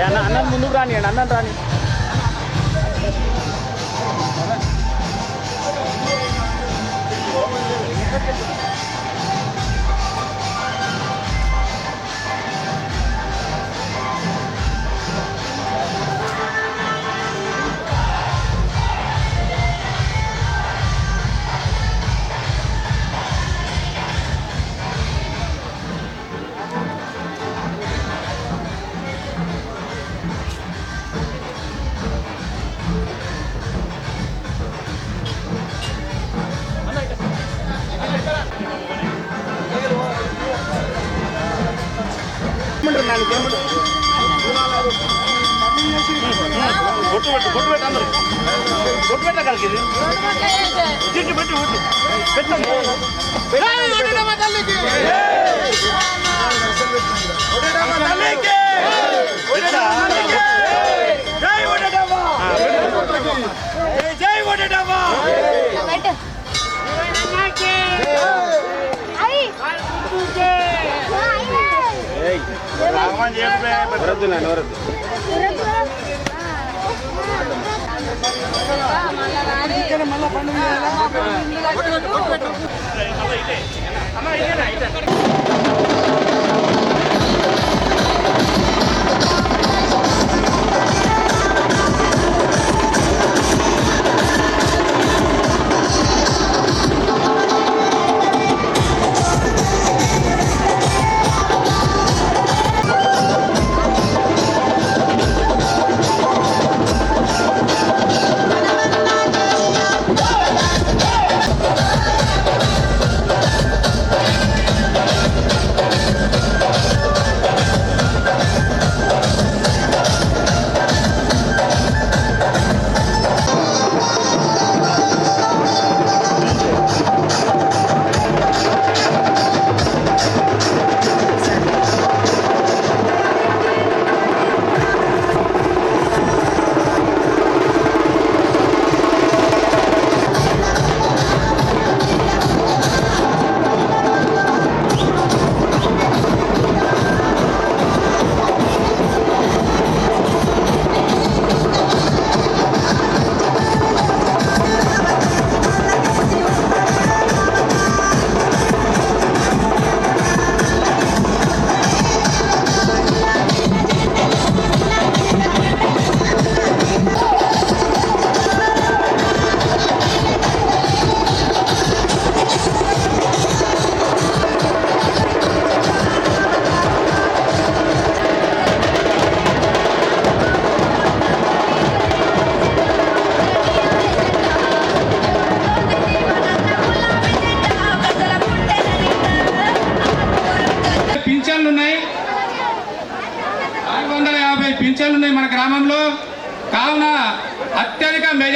అన్న అన్నం ముందుకు రాని అన్నం రాని. బొట్టు బొట్టు పెట్టు అందరూ. పెట్టగలిగి పెట్టి బొట్టు పెట్టండి రామని చెప్పే వరద్దు నాన్న వరద్దు పింఛన్లు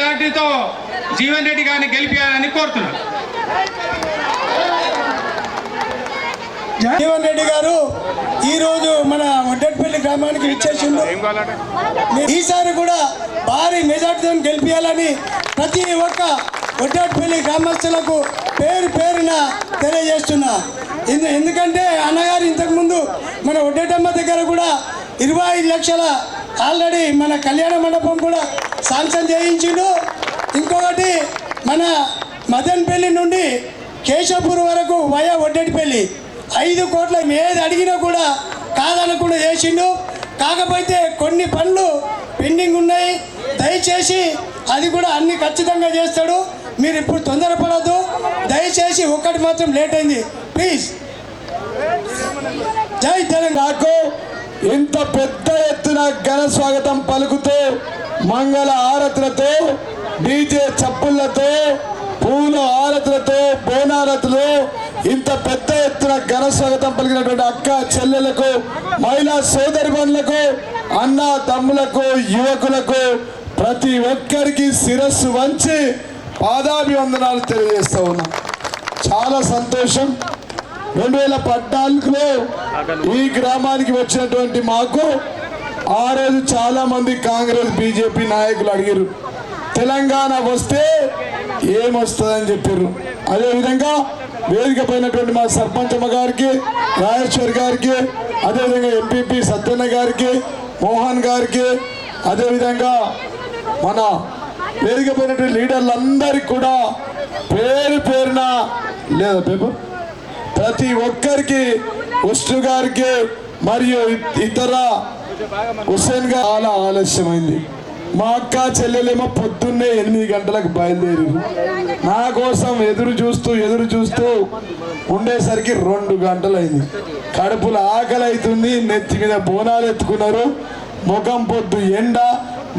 మెజార్టీతో జీవన్ రెడ్డి గారిని గెలిపించాలని కోరుతున్నాను జీవన్ రెడ్డి గారు ఈ రోజు మన వడ్డెట్పల్లి గ్రామానికి ఇచ్చేసిండు ఈసారి కూడా భారీ మెజార్టీతో గెలిపించాలని ప్రతి ఒక్క వడ్డెట్పల్లి గ్రామస్తులకు పేరు పేరున తెలియజేస్తున్నా. ఎందు- ఎందుకంటే అన్నగారు ఇంతకుముందు మన వడ్డెటమ్మ దగ్గర కూడా ఇరవై ఐదు లక్షల ఆల్రెడీ మన కళ్యాణ మండపం కూడా శాంక్షన్ చేయించిండు. ఇంకొకటి మన మదన్పల్లి నుండి కేశవపూర్ వరకు వయా వడ్డెటిపల్లి ఐదు కోట్ల ఏది అడిగినా కూడా కాదనకుండా చేసిండు. కాకపోతే కొన్ని పనులు పెండింగ్ ఉన్నాయి. దయచేసి అది కూడా అన్ని ఖచ్చితంగా చేస్తాడు. మీరు ఇప్పుడు తొందరపడద్దు. దయచేసి ఒక్కటి మాత్రం లేట్ అయింది. ప్లీజ్ జై తెలంగాణకు నాకు ఇంత పెద్ద ఎత్తున ఘన స్వాగతం పలుకుతూ మంగళ ఆరతులతో డీజే చప్పుళ్ళతో పూల ఆరతులతో బోనారతులు ఇంత పెద్ద ఎత్తున ఘన స్వాగతం పలికినటువంటి అక్క చెల్లెలకు మహిళా సోదరిమణులకు అన్న తమ్ములకు యువకులకు ప్రతి ఒక్కరికి శిరస్సు వంచి పాదాభివందనాలు తెలియజేస్తూ ఉన్నాం. చాలా సంతోషం. రెండు వేల పద్నాలుగులో ఈ గ్రామానికి వచ్చినటువంటి మాకు ఆ రోజు చాలా మంది కాంగ్రెస్ బీజేపీ నాయకులు అడిగారు తెలంగాణ వస్తే ఏమొస్తుందని చెప్పారు అదేవిధంగా వేదిక పైనటువంటి మా సర్పంచమ్మ గారికి రాజేశ్వర్ గారికి అదేవిధంగా ఎంపీపీ సత్యన్న గారికి మోహన్ గారికి అదేవిధంగా మన వేదికపోయినటువంటి లీడర్లందరికీ కూడా పేరు పేరున లేదా పేపర్? ప్రతి ఒక్కరికి ఉష్ణు గారికి మరియు ఇతర హుస్సేన్ గారు చాలా ఆలస్యమైంది. మా అక్క చెల్లెలేమో పొద్దున్నే ఎనిమిది గంటలకు బయలుదేరి నా కోసం ఎదురు చూస్తూ ఎదురు చూస్తూ ఉండేసరికి రెండు గంటలైంది. కడుపులో ఆకలి అవుతుంది నెత్తి మీద బోనాలు ఎత్తుకున్నారు. ముఖం పొద్దు ఎండ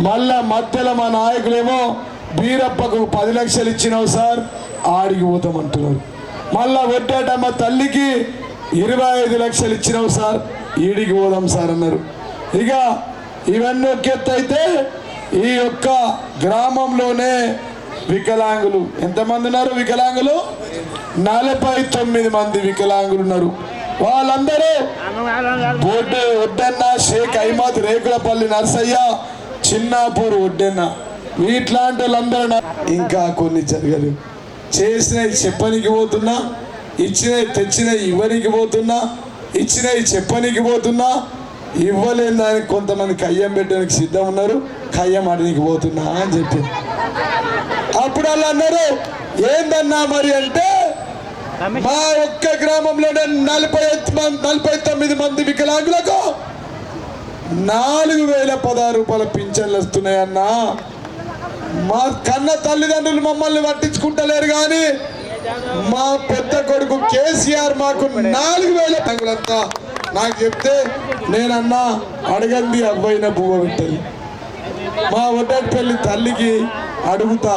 మళ్ళా మధ్యలో మా నాయకులేమో బీరప్పకు పది లక్షలు ఇచ్చినావు సార్ ఆడికి పోతామంటున్నారు. మళ్ళా ఒడ్డేటమ్మ తల్లికి ఇరవై ఐదు లక్షలు ఇచ్చినావు సార్ ఈడికి పోదాం సార్ అన్నారు. ఇక ఇవన్నీ ఒకెత్తైతే ఈ యొక్క గ్రామంలోనే వికలాంగులు. ఎంతమంది ఉన్నారు వికలాంగులు? నలభై తొమ్మిది మంది వికలాంగులు ఉన్నారు. వాళ్ళందరూ బోర్డు ఒడ్డన్న షేక్ అహ్మద్ రేకులపల్లి నర్సయ్య చిన్నాపూర్ ఒడ్డన్న వీట్లాంటి వాళ్ళందరూ ఇంకా కొన్ని జరగలేవు చేసినవి చెప్పనికి పోతున్నా ఇచ్చినవి తెచ్చినవి ఇవ్వనికి పోతున్నా ఇచ్చినవి చెప్పనికి పోతున్నా ఇవ్వలేని దానికి కొంతమంది కయ్యం పెట్టడానికి సిద్ధం ఉన్నారు. కయ్యం అడనికి పోతున్నా అని చెప్పి. అప్పుడు వాళ్ళు అన్నారు ఏందన్నా మరి అంటే మా ఒక్క గ్రామంలోనే నలభై మంది నలభై తొమ్మిది మంది వికలాంగులకు నాలుగు వేల పదహారు రూపాయల పింఛన్లు వస్తున్నాయన్నా. మా కన్న తల్లిదండ్రులు మమ్మల్ని పట్టించుకుంటలేరు కానీ మా పెద్ద కొడుకు కేసీఆర్ మాకు నాలుగు వేల తగులంతా నాకు చెప్తే నేనన్నా అడగంది అబ్బాయిన పువ్వ పెట్టాలి మా ఒడ్డపల్లి తల్లికి అడుగుతా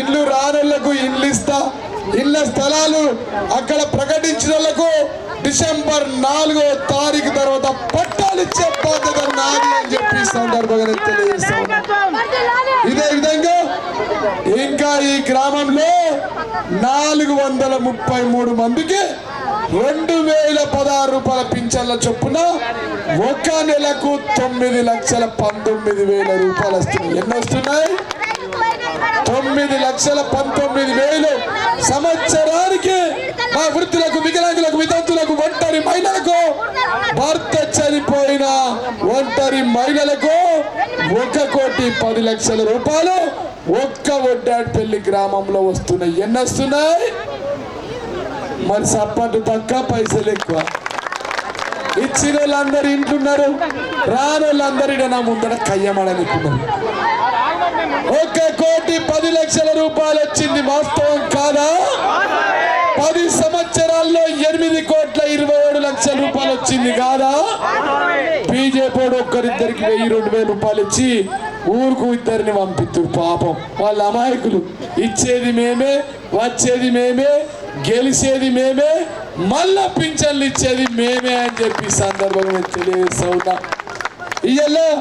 ఇల్లు రానళ్ళకు ఇల్లు ఇస్తా ఇళ్ళ స్థలాలు అక్కడ ప్రకటించిన డిసెంబర్ నాలుగో తారీఖు తర్వాత పట్టాలు ఇచ్చే బాధ్యత నాది అని చెప్పి సందర్భంగా తెలియజేస్తాను ఇదే విధంగా ఇంకా ఈ గ్రామంలో నాలుగు వందల ముప్పై మూడు మందికి రెండు వేల పదహారు రూపాయల పింఛన్ల చొప్పున ఒక నెలకు తొమ్మిది లక్షల పంతొమ్మిది వేల రూపాయలు వస్తున్నాయి. ఎన్ని వస్తున్నాయి? తొమ్మిది లక్షల పంతొమ్మిది వేలు. సంవత్సరానికి మా వృత్తులకు వికలాంగులకు వితంతులకు ఒంటరి మహిళలకు భర్త చనిపోయిన ఒంటరి మహిళలకు ఒక కోటి పది లక్షల రూపాయలు ఒక్క ఒడ్డాడిపల్లి గ్రామంలో వస్తున్నాయి. ఎన్ని వస్తున్నాయి? మరి సప్పట్టు తక్కువ పైసలు ఎక్కువ. ఇచ్చిన వాళ్ళందరు ఇంట్లున్నారు రాని వాళ్ళందరూ నా ముందర కయ్యమడనుకున్నారు ఒక కోటి పది లక్షల రూపాయలు వచ్చింది వాస్తవం కాదా? పది సంవత్సరాల్లో ఎనిమిది కోట్ల ఇరవై ఏడు లక్షల రూపాయలు వచ్చింది కాదా? బీజేపీ ఒక్కరిద్దరికి వెయ్యి రెండు వేల రూపాయలు ఇచ్చి ఊరుకు ఇద్దరిని పంపిస్తారు పాపం. వాళ్ళ అమాయకులు. ఇచ్చేది మేమే వచ్చేది మేమే గెలిచేది మేమే మళ్ళా పింఛన్లు ఇచ్చేది మేమే అని చెప్పి సందర్భంగా తెలియజేస్తా ఉన్నా. ఇయ్యలో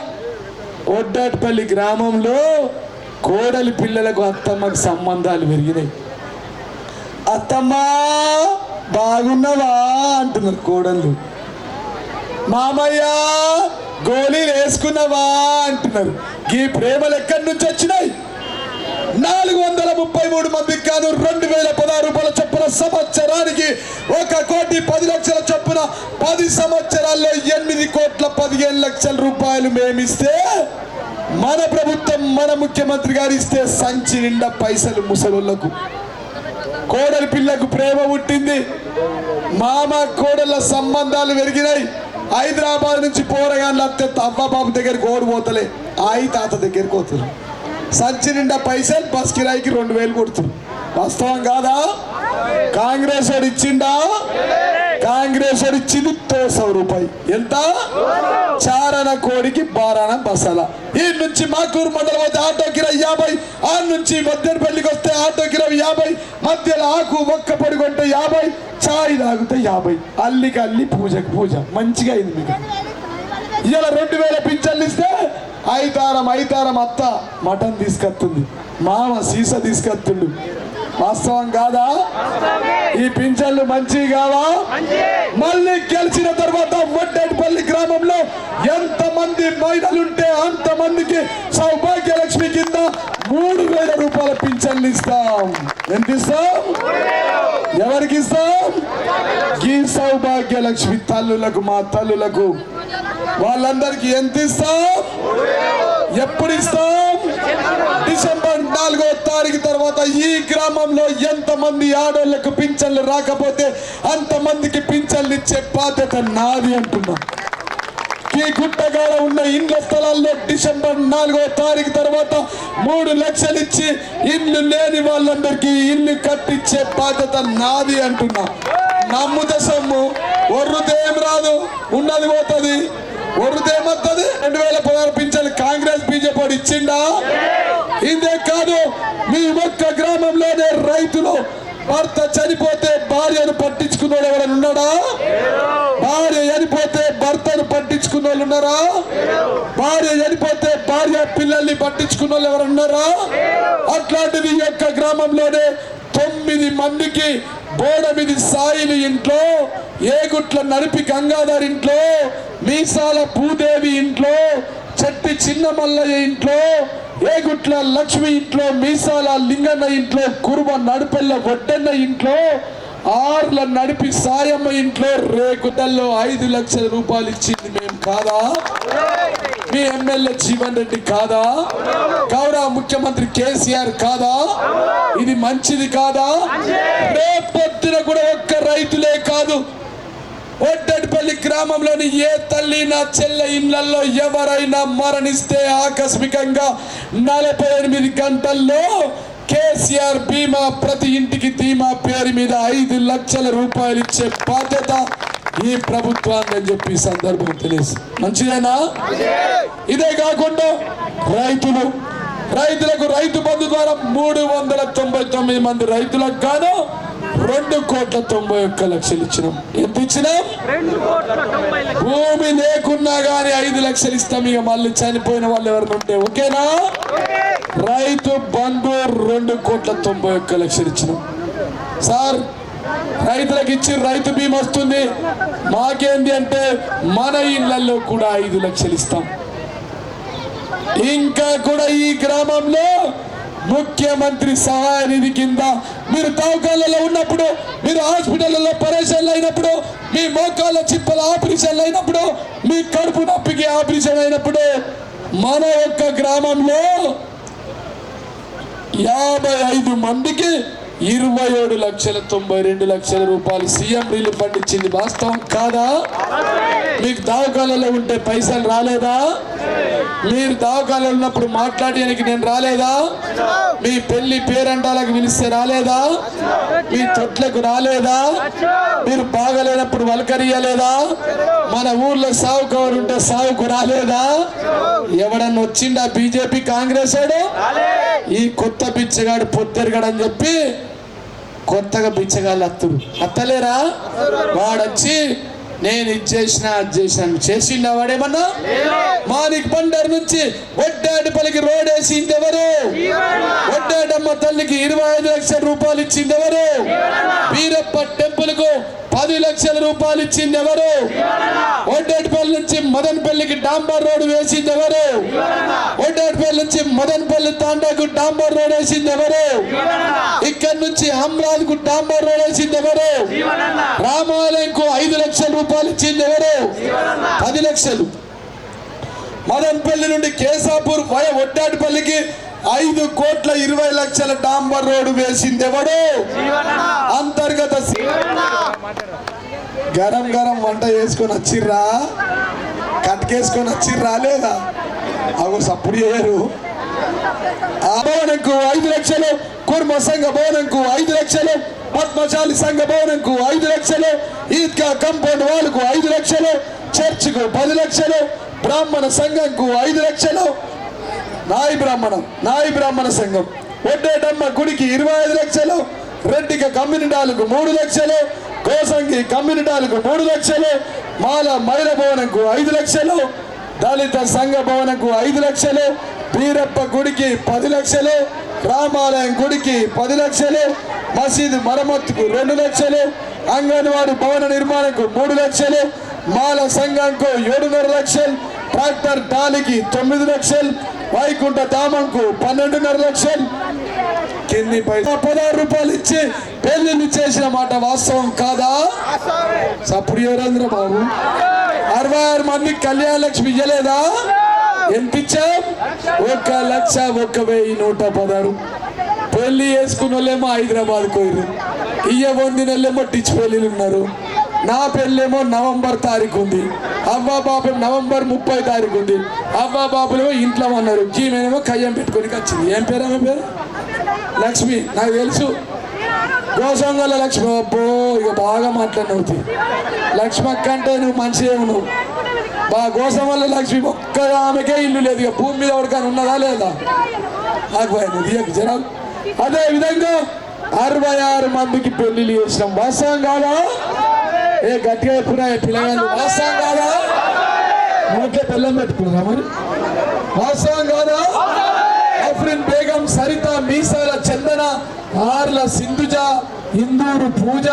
ఒడ్డాటిపల్లి గ్రామంలో కోడలి పిల్లలకు అత్తమ్మకు సంబంధాలు పెరిగినాయి. అత్తమ్మ బాగున్నావా? అంటున్నారు కోడళ్ళు. మామయ్య గోళీలు వేసుకున్నావా అంటున్నారు. ఈ ప్రేమలు ఎక్కడి నుంచి వచ్చినాయి. నాలుగు వందల ముప్పై మూడు మందికి కాదు రెండు వేల పదహారు రూపాయల చొప్పున సంవత్సరానికి ఒక కోటి పది లక్షల చొప్పున పది సంవత్సరాల్లో ఎనిమిది కోట్ల పదిహేను లక్షల రూపాయలు మేమిస్తే మన ప్రభుత్వం మన ముఖ్యమంత్రి గారు ఇస్తే సంచి నిండా పైసలు ముసలులకు కోడలి పిల్లకు ప్రేమ పుట్టింది. మామ కోడళ్ళ సంబంధాలు పెరిగినాయి. హైదరాబాద్ నుంచి పోరగాళ్ళు వస్తే అవ్వ బాబు దగ్గరికి ఓడిపోతలే ఆయి తాత దగ్గరికి పోతున్నారు సంచి నిండా పైసలు బస్ కిరాయికి రెండు వేలు కొడుతున్నారు వాస్తవం కాదా? కాంగ్రెస్ వాడు ఇచ్చిండా? కాంగ్రెస్ వాడు ఇచ్చింది తోసవ రూపాయి. ఎంత? చారణ కోడికి బారాన బసల. ఈ నుంచి మాకూరు మండలం వద్ద ఆటో కిరాయి యాభై ఆ నుంచి మద్దెనపల్లికి వస్తే ఆటో కిరాయి యాభై మధ్యలో ఆకు ఒక్క పొడి కొంటే యాభై చాయ్ తాగితే యాభై. అల్లికి అల్లి పూజకి పూజ. మంచిగా అయింది మీకు. ఇవాళ రెండు వేల పింఛన్లు ఇస్తే ఐతారం ఐతారం అత్త మటన్ తీసుకొస్తుంది మామ సీస తీసుకొస్తుండు వాస్తవం కాదా? ఈ పింఛన్లు మంచివి కావా? మళ్ళీ గెలిచిన తర్వాత వడ్డేటిపల్లి గ్రామంలో ఎంత మంది మహిళలుంటే అంత మందికి సౌభాగ్యలక్ష్మి కింద మూడు వేల రూపాయల పింఛన్లు ఇస్తాం. ఎంత ఇస్తాం ఎవరికి ఇస్తాం ఈ సౌభాగ్యలక్ష్మి తల్లులకు మా తల్లులకు. వాళ్ళందరికీ ఎంత ఇస్తాం ఎప్పుడు ఇస్తాం డిసెంబర్ నాలుగో తారీఖు తర్వాత ఈ గ్రామంలో ఎంతమంది ఆడోళ్ళకు పింఛన్లు రాకపోతే అంతమందికి పింఛన్లు ఇచ్చే బాధ్యత నాది అంటున్నా. ఈ గుట్టగాడ ఉన్న ఇండ్ల స్థలాల్లో డిసెంబర్ నాలుగో తారీఖు తర్వాత మూడు లక్షలు ఇచ్చి ఇల్లు లేని వాళ్ళందరికీ ఇల్లు కట్టించే బాధ్యత నాది అంటున్నా. నమ్ముత సొమ్ము ఒర్రుదేం రాదు ఉన్నది పోతుంది. ఒర్రుదేమవుతుంది రెండు వేల పదహారు పింఛన్ కాంగ్రెస్ బీజేపీ ఇచ్చిండా? ఇదే కాదు మీ ఒక్క గ్రామంలోనే రైతులు భర్త చనిపోతే భార్యను పట్టించుకున్నాడు ఎవరైనా ఉన్నాడా? భార్య చనిపోతే భర్తను పట్టించుకున్న వాళ్ళు ఉన్నారా? భార్య చనిపోతే భార్య పిల్లల్ని పట్టించుకున్న వాళ్ళు ఎవరున్నారా అట్లాంటిది ఈ యొక్క గ్రామంలోనే తొమ్మిది మందికి బోడమిది సాయిలు ఇంట్లో ఏగుట్ల నడిపి గంగాధర్ ఇంట్లో మీసాల భూదేవి ఇంట్లో చెట్టి చిన్న మల్లయ్య ఇంట్లో ఏగుట్ల లక్ష్మి ఇంట్లో మీసాల లింగన్న ఇంట్లో కురుమ నడిపెల్ల వడ్డన్న ఇంట్లో ఆర్ల నడిపి సాయమ్మ ఇంట్లో రేకుటల్లో ఐదు లక్షల రూపాయలు ఇచ్చింది మేము కాదా? మీ ఎమ్మెల్యే జీవన్ రెడ్డి కాదా? గౌరవ ముఖ్యమంత్రి కేసీఆర్ కాదా? ఇది మంచిది కాదా? రేపొద్దున కూడా ఒక్క రైతులే కాదు. ఒడ్డటిపల్లి గ్రామంలోని ఏ తల్లి నా చెల్ల ఇళ్ళలో ఎవరైనా మరణిస్తే ఆకస్మికంగా నలభై ఎనిమిది గంటల్లో కేసీఆర్ బీమా ప్రతి ఇంటికి ధీమా పేరు మీద ఐదు లక్షల రూపాయలు ఇచ్చే బాధ్యత ఈ ప్రభుత్వాన్ని అని చెప్పి సందర్భం తెలుసు మంచిదేనా? ఇదే కాకుండా రైతులు రైతులకు రైతు బంధు ద్వారా మూడు వందల తొంభై తొమ్మిది మంది రైతులకు గాను రెండు కోట్ల తొంభై ఒక్క లక్షలు ఇచ్చినాం. ఎంత ఇచ్చినాం? భూమి లేకున్నా గానీ ఐదు లక్షలు ఇస్తాం. ఇక మళ్ళీ చనిపోయిన వాళ్ళు ఎవరైనా ఉంటే ఓకేనా? రైతు బంధు రెండు కోట్ల తొంభై ఒక్క లక్షలు ఇచ్చినాం. సార్ రైతులకు ఇచ్చి రైతు బీమా వస్తుంది. మాకేంది అంటే మన ఇళ్ళలో కూడా ఐదు లక్షలు ఇస్తాం. ఇంకా కూడా ఈ గ్రామంలో ముఖ్యమంత్రి సహాయ నిధి కింద మీరు తవ్వకాలలో ఉన్నప్పుడు మీరు హాస్పిటల్లో పరేషన్లు అయినప్పుడు మీ మోకాళ్ళ చిప్పల ఆపరేషన్లు అయినప్పుడు మీ కడుపు నొప్పికి ఆపరేషన్ అయినప్పుడు మన యొక్క గ్రామంలో యాభై ఐదు మందికి ఇరవై ఏడు లక్షల తొంభై రెండు లక్షల రూపాయలు సీఎం రిలీఫ్ ఫండ్ ఇచ్చింది. వాస్తవం కాదా? మీకు దావకాలలో ఉంటే పైసలు రాలేదా? మీరు దావకాలలో ఉన్నప్పుడు మాట్లాడడానికి నేను రాలేదా? మీ పెళ్ళి పేరంటాలకు పిలిస్తే రాలేదా? మీ తొట్లకు రాలేదా? మీరు బాగలేనప్పుడు వలకరియలేదా మన ఊర్లో సాగు కవర్ ఉంటే సాగుకు రాలేదా? ఎవడన్నా వచ్చిండా బీజేపీ కాంగ్రెస్ ఈ కొత్త పిచ్చగాడు పొత్తెరగడని చెప్పి కొత్తగా పిచ్చగాళ్ళు అత్తురు అత్తలేరా? వాడొచ్చి నేను ఇది చేసిన చేసిండా వాడేమన్నా? మానికి బండర్ నుంచి ఒడ్డాటిపల్లికి రోడ్ వేసింది ఎవరు ఒడ్డాటమ్మ తల్లికి ఇరవై ఐదు లక్షల రూపాయలు ఇచ్చింది ఎవరు వీరప్ప టెంపుల్కు లక్షల రూపాయలు ఇచ్చింది ఎవరు? ఒడ్డేటిపల్లి నుంచి మదనపల్లికి డాంబర్ రోడ్ వేసింది ఎవరు? ఒడ్డేటిపల్లి నుంచి మదనపల్లి తాండాకు డాంబర్ రోడ్ వేసింది ఎవరు? ఇక్కడ నుంచి అమ్రాద్కు డాంబర్ రోడ్ వేసింది ఎవరు? రామాలయంకు ఐదు లక్షల రూపాయలు ఇచ్చింది ఎవరు? పది లక్షలు. మదన్పల్లి నుండి కేసాపూర్ వయ ఒడ్డాటిపల్లికి ఐదు కోట్ల ఇరవై లక్షల డాంబర్ రోడ్డు వేసింది ఎవడు అంతర్గత గరం గరం వంట చేసుకొని వచ్చిర్రా? కట్కేసుకొని వచ్చిర్రా లేదా? అవి సప్పుడు చేయరు. ఆ భవనంకు ఐదు లక్షలు కుర్మ సంఘ భవనంకు ఐదు లక్షలు పద్మశాలి సంఘ భవనంకు ఐదు లక్షలు ఈద్గా కంపౌండ్ వాళ్ళకు ఐదు లక్షలు చర్చికు పది లక్షలు బ్రాహ్మణ సంఘంకు ఐదు లక్షలు. నాయి బ్రాహ్మణం నాయి బ్రాహ్మణ సంఘం. ఒడ్డేటమ్మ గుడికి ఇరవై ఐదు లక్షలు రెడ్డిక కమ్యూనిటాలకు మూడు లక్షలు కోసంగి కమ్యూనిటాలకు మూడు లక్షలు మాల మైల భవనంకు ఐదు లక్షలు దళిత సంఘ భవనకు ఐదు లక్షలు వీరప్ప గుడికి పది లక్షలు రామాలయం గుడికి పది లక్షలు మసీదు మరమ్మతుకు రెండు లక్షలు అంగన్వాడీ భవన నిర్మాణంకు మూడు లక్షలు మాల సంఘంకు ఏడున్నర లక్షలు ట్రాక్టర్ టాలీకి తొమ్మిది లక్షలు వైకుంఠ ధామంకు పన్నెండున్నర లక్షలు కింది పదహారు రూపాయలు ఇచ్చి పెళ్ళిని చేసిన మాట వాస్తవం కాదా? సప్పుడు ఎవరంద్ర బాబు? అరవై ఆరు మంది కళ్యాణ లక్ష్మి ఇయ్యలేదా? ఎంత ఇచ్చాం? ఒక లక్ష ఒక వెయ్యి నూట పదహారు. పెళ్ళి వేసుకున్న వాళ్ళేమో హైదరాబాద్ పోయిరు ఇయ్య పొందిన వాళ్ళేమో టిచ్ పెళ్ళిలు ఉన్నారు. నా పెళ్ళేమో నవంబర్ తారీఖు ఉంది. అవ్వా బాబు నవంబర్ ముప్పై తారీఖు ఉంది. అవ్వా బాబులేమో ఇంట్లో ఉన్నారు. ఈమెనేమో కయ్యం పెట్టుకొని వచ్చింది. ఏం పేరు ఆమె పేరు? లక్ష్మి నాకు తెలుసు. గోసంగల లక్ష్మి అబ్బో ఇక బాగా మాట్లాడినవుతుంది లక్ష్మి అక్క అంటే నువ్వు మంచిదేవు నువ్వు బా గోసంగల లక్ష్మి ఒక్క ఆమెకే ఇల్లు లేదు. ఇక భూమి మీద ఉడకాని ఉన్నదా లేదా? నాకు పోయింది దియకు అదే విధంగా అరవై ఆరు మందికి పెళ్ళిళ్ళు చేసినాం. వాస్తవం కాదా? ఏ గట్టిగా ఎప్పుడా పిల్లగాళ్ళు. వాస్తవం కాదా? మనకే బెల్లం పెట్టుకున్నారా మరి? వాస్తవం కాదా? అఫ్రిన్ బేగం సరిత మీసాల చందన ఆర్ల సింధుజ ఇందూరు పూజ.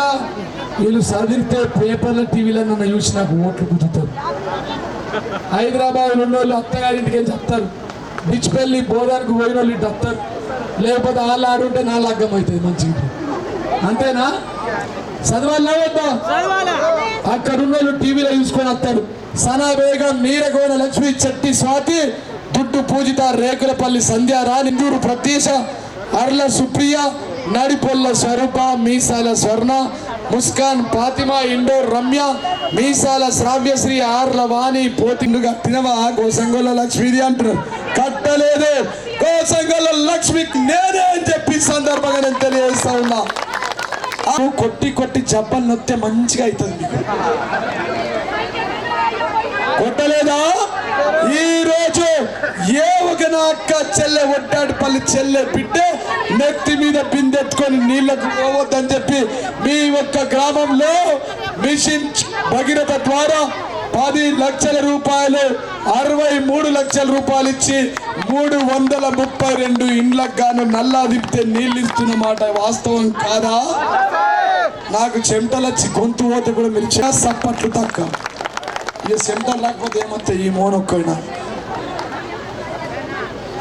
వీళ్ళు చదివితే పేపర్ల టీవీలో నన్ను చూసి నాకు ఓట్లు కుదురుతారు హైదరాబాద్ ఉన్న వాళ్ళు అత్తగారింటికి వెళ్ళి చెప్తారు. బిచ్చిపల్లి బోధానికి పోయిన వాళ్ళు ఇటు వస్తారు లేకపోతే వాళ్ళు ఆడుంటే నా లగ్గం అవుతుంది మంచిగా. అంతేనా? చదవాలా వద్దా? అక్కడ ఉన్న వాళ్ళు టీవీలో చూసుకొని వస్తాడు సనా బేగం నీరగోన లక్ష్మి చెట్టి స్వాతి దుడ్డు పూజిత రేకులపల్లి సంధ్య రానిందూరు ప్రత్యేష అర్ల సుప్రియ నడిపొల్ల స్వరూప మీసాల స్వర్ణ ముస్కాన్ ఫాతిమా ఇండోర్ రమ్య మీసాల శ్రావ్యశ్రీ ఆర్ల వాణి పోతిండు తినవా గోసంగోల లక్ష్మిది అంటున్నారు. కట్టలేదే గోసంగోల లక్ష్మి నేనే అని చెప్పి సందర్భంగా నేను తెలియజేస్తా ఉన్నా. కొట్టి కొట్టి చెప్పలు నొత్తే మంచిగా అవుతుంది. మీకు కొట్టలేదా ఈరోజు ఏ ఒక నా అక్క చెల్లె ఒడ్డాడిపల్లి చెల్లె బిడ్డే నెత్తి మీద బిందెత్తుకొని నీళ్ళకు పోవద్దని చెప్పి మీ ఒక్క గ్రామంలో మిషన్ భగీరథ ద్వారా పది లక్షల రూపాయలు అరవై మూడు లక్షల రూపాయలు ఇచ్చి మూడు వందల ముప్పై రెండు ఇండ్లకు గాను నల్లా దిప్తే నీళ్ళు ఇస్తున్న మాట వాస్తవం కాదా? నాకు చెమటలు వచ్చి గొంతు పోతే కూడా మీరు చేస్తా సప్పట్లు తక్క ఇక చెమటలు లేకపోతే ఏమంతా ఈ మోనొక్కైనా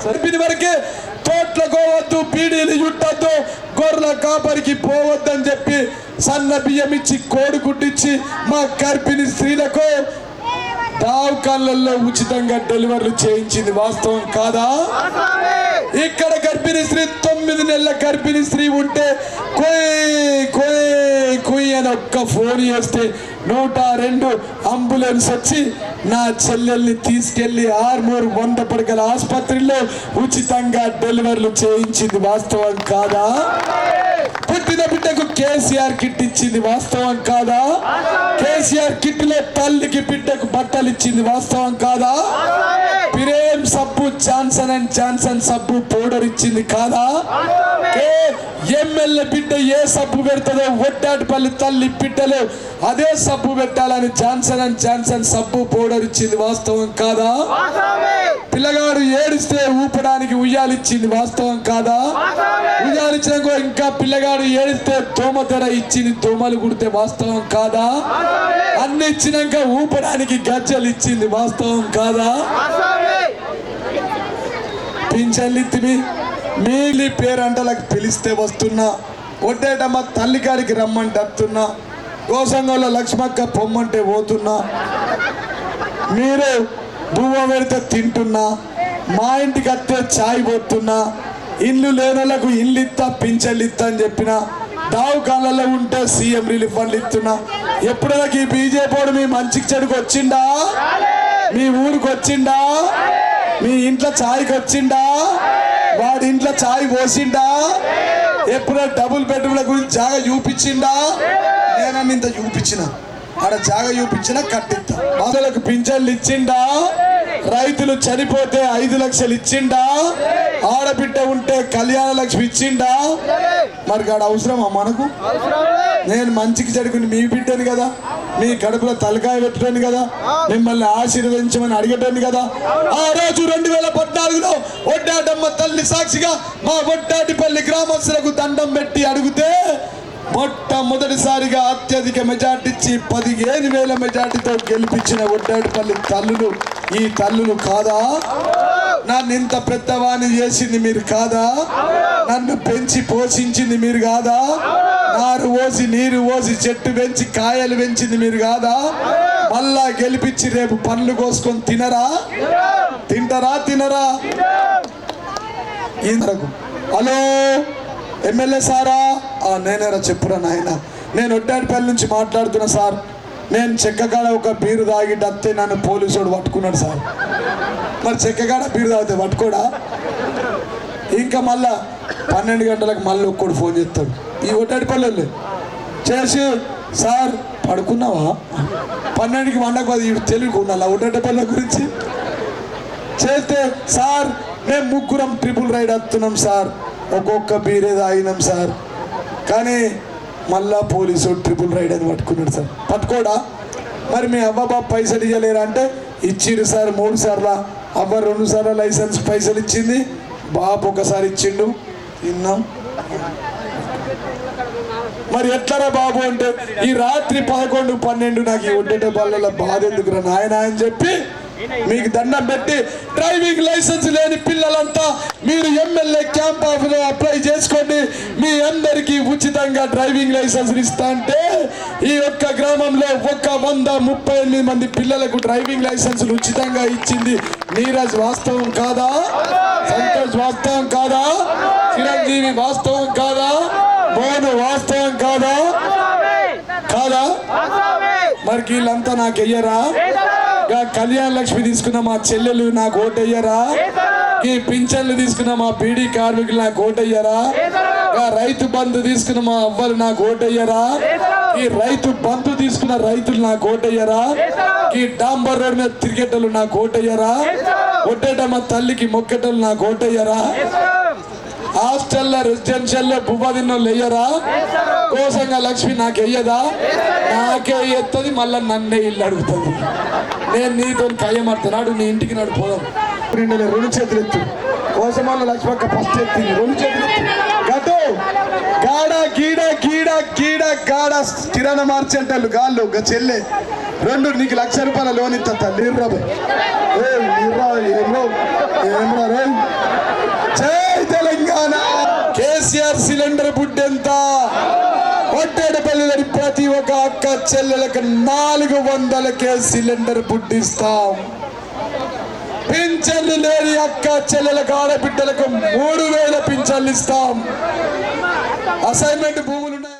సరిపిన వరకే. తోట్ల కోవద్దు పీడీలు చుట్టద్దు గొర్రెల కాపరికి పోవద్దని చెప్పి సన్న బియ్యం ఇచ్చి కోడి గుడ్డిచ్చి మా గర్భిణి స్త్రీలకు దావకాలలో ఉచితంగా డెలివరీలు చేయించింది వాస్తవం కాదా? ఇక్కడ గర్భిణీ స్త్రీ తొమ్మిది నెలల గర్భిణీ స్త్రీ ఉంటే కొయ్ కొయ్. కొయ్ అని ఒక్క ఫోన్ చేస్తే నూట రెండు అంబులెన్స్ వచ్చి నా చెల్లెల్ని తీసుకెళ్ళి ఆర్మూర్ వంద పడకల ఆసుపత్రిలో ఉచితంగా డెలివరీలు చేయించింది వాస్తవం కాదా? పుట్టిన బిడ్డకు కేసీఆర్ కిట్ ఇచ్చింది వాస్తవం కాదా? కేసీఆర్ కిట్లో తల్లికి బిడ్డకు బట్టలు ఇచ్చింది వాస్తవం కాదా? పిరేమ్ సబ్బు జాన్సన్ అండ్ జాన్సన్ సబ్బు పౌడర్ ఇచ్చింది కాదా? ఎమ్మెల్యే బిడ్డ ఏ సబ్బు పెడతాడో ఒడ్డాటిపల్లి తల్లి బిడ్డలు అదే సబ్బు పెట్టాలని జాన్సన్ అండ్ జాన్సన్ సబ్బు పౌడర్ ఇచ్చింది వాస్తవం కాదా? పిల్లగాడు ఏడిస్తే ఊపడానికి ఉయ్యాలిచ్చింది వాస్తవం కాదా? ఉయ్యాలిచ్చినాక ఇంకా పిల్లగాడు ఏడిస్తే దోమతెర ఇచ్చింది దోమలు కుడితే వాస్తవం కాదా? అన్ని ఇచ్చినాక ఊపడానికి గజ్జలు ఇచ్చింది వాస్తవం కాదా? పింఛన్లిత్తివి మీలి పేరంటలకు పిలిస్తే వస్తున్నా. ఒడ్డేటమ్మ తల్లిగారికి రమ్మంటే వస్తున్నా గోసంగంలో లక్ష్మక్క పొమ్మంటే పోతున్నా. మీరు బువ్వ పెడితే తింటున్నా. మా ఇంటికి వస్తే చాయ్ పోతున్నా. ఇల్లు లేనలకు ఇల్లు ఇస్తా పింఛన్లు అని చెప్పిన దావుకాలలో ఉంటే సీఎం రిలీఫ్ ఫండ్లు ఇస్తున్నా ఎప్పుడైనా ఈ బీజేపీ మీ మంచికి చెడుకు వచ్చిండా? మీ ఊరికి వచ్చిండా? మీ ఇంట్లో చాయ్కి వచ్చిండా? వాడి ఇంట్లో చాయ్ పోసిండా? ఎప్పుడైనా డబుల్ బెడ్రూమ్ల గురించి జాగా చూపించిండా? నేనని ఇంత చూపించిన. ఆడ జాగా చూపించిన కట్టిస్తా మొదలకు పింఛన్లు ఇచ్చిండా? రైతులు చనిపోతే ఐదు లక్షలు ఇచ్చిండా? ఆడబిడ్డ ఉంటే కళ్యాణ లక్ష్మి ఇచ్చిండా? మరి కాడ అవసరమా మనకు? నేను మంచికి చెడుకుని మీ బిడ్డని కదా మీ కడుపులో తలకాయ పెట్టాను కదా మిమ్మల్ని ఆశీర్వదించమని అడిగటాను కదా. ఆ రోజు రెండు వేల పద్నాలుగులో ఒడ్డాటమ్మ తల్లి సాక్షిగా మా ఒడ్డాటిపల్లి గ్రామస్తులకు దండం పెట్టి అడిగితే మొట్టమొదటిసారిగా అత్యధిక మెజార్టీ ఇచ్చి పదిహేను వేల మెజార్టీతో గెలిపించిన ఒడ్డాటిపల్లి తల్లులు ఈ తల్లులు కాదా? నన్ను ఇంత పెద్దవాణి చేసింది మీరు కాదా? నన్ను పెంచి పోషించింది మీరు కాదా? నారు పోసి నీరు పోసి చెట్టు పెంచి కాయలు పెంచింది మీరు కాదా? మళ్ళా గెలిపించి రేపు పండ్లు కోసుకొని తినరా? తింటారా తినరా? ఇంతకు హలో? ఎమ్మెల్యే సారా? నేనేరా చెప్పురా నాయన. నేను ఒడ్డాడిపల్లి నుంచి మాట్లాడుతున్నా సార్. నేను చెక్కకాడ ఒక బీరు తాగి డత్తే నన్ను పోలీసుడు పట్టుకున్నాడు సార్. మరి చెక్కకాడ బీరు తాగితే పట్టుకోడా? ఇంకా మళ్ళా పన్నెండు గంటలకు మళ్ళీ ఒక్కడు ఫోన్ చేస్తాడు. ఈ ఒడ్డాడిపల్లి చేసి సార్ పడుకున్నావా? పన్నెండుకి వండకు అది తెలుగు ఒట్టడి పల్లె గురించి? చేస్తే సార్ మేము ముగ్గురం ట్రిపుల్ రైడ్ వస్తున్నాం సార్. ఒక్కొక్క బీరే తాగినాం సార్. కానీ మళ్ళా పోలీసు ట్రిపుల్ రైడ్ అని పట్టుకున్నాడు సార్. పట్టుకోడా? మరి మీ అవ్వ బాబు పైసలు ఇవ్వలేరా అంటే ఇచ్చిరు సార్ మూడు సార్లా. అవ్వ రెండు సార్లు లైసెన్స్ పైసలు ఇచ్చింది. బాబు ఒకసారి ఇచ్చిండు. తిన్నాం మరి ఎట్లరా బాబు అంటే ఈ రాత్రి పదకొండు పన్నెండు నాకు ఈ ఉండేట బల్ల బాధ ఎందుకురా నాయన అని చెప్పి మీకు దండం పెట్టి డ్రైవింగ్ లైసెన్స్ లేని పిల్లలంతా మీరు ఎమ్మెల్యే క్యాంప్ ఆఫీలో అప్లై చేసుకోండి. మీ అందరికీ ఉచితంగా డ్రైవింగ్ లైసెన్స్ ఇస్తా అంటే ఈ ఒక్క గ్రామంలో ఒక్క వంద ముప్పై ఎనిమిది మంది పిల్లలకు డ్రైవింగ్ లైసెన్సులు ఉచితంగా ఇచ్చింది నీరజ్ వాస్తవం కాదా? సంతోష్ వాస్తవం కాదా? చిరంజీవి వాస్తవం కాదా? మోహన్ వాస్తవం కాదా? కాదా? మరి వీళ్ళంతా నాకు వెయ్యరా? కళ్యాణ లక్ష్మి తీసుకున్న మా చెల్లెలు నాకు ఓటయ్యరా? ఈ పింఛన్లు తీసుకున్న మా బీడీ కార్మికులు నాకు ఓటయ్యరా? రైతు బంధు తీసుకున్న మా అవ్వలు నాకు ఓటయ్యరా? ఈ రైతు బంధు తీసుకున్న రైతులు నాకు ఓటయ్యరా? ఈ డాంబర్ రోడ్ మీద తిరిగేటోళ్ళు నాకు ఓటయ్యరా? ఒట్టేట మా తల్లికి మొక్కేటోళ్ళు నాకు ఓటయ్యరా? హాస్టల్లో రెసిడెన్షియల్లో తిన్నోళ్ళు వెయ్యరా కోసంగా లక్ష్మి నాకు వెయ్యదా నాకే ఎత్తది మళ్ళీ నన్నే ఇల్లు అడుగుతుంది. నేను నీతో కయ్యమడుతున్నాడు నీ ఇంటికి నాడు పోదాం. రెండు రెండు చేతులు ఎత్తు. కోసమాల లక్ష్మక్క ఫస్ట్ ఎత్తింది. రెండు చేతులు ఎత్తు. గటు గాడ గీడ గీడ గీడ గాడ కిరాణా మార్చెంటలు గాళ్ళు చెల్లె రెండు నీకు లక్ష రూపాయల లోన్ ఇస్తా తల్లి? జై తెలంగాణ! కేసీఆర్ సిలిండర్ బుడ్డి ఒట్టేడపల్లిలోని ప్రతి ఒక్క అక్క చెల్లెలకు నాలుగు వందలకే సిలిండర్ పుట్టిస్తాం. పింఛన్లు లేని అక్క చెల్లెలకు ఆడబిడ్డలకు మూడు వేల పింఛన్లు ఇస్తాం. అసైన్మెంట్ భూములు ఉన్నాయి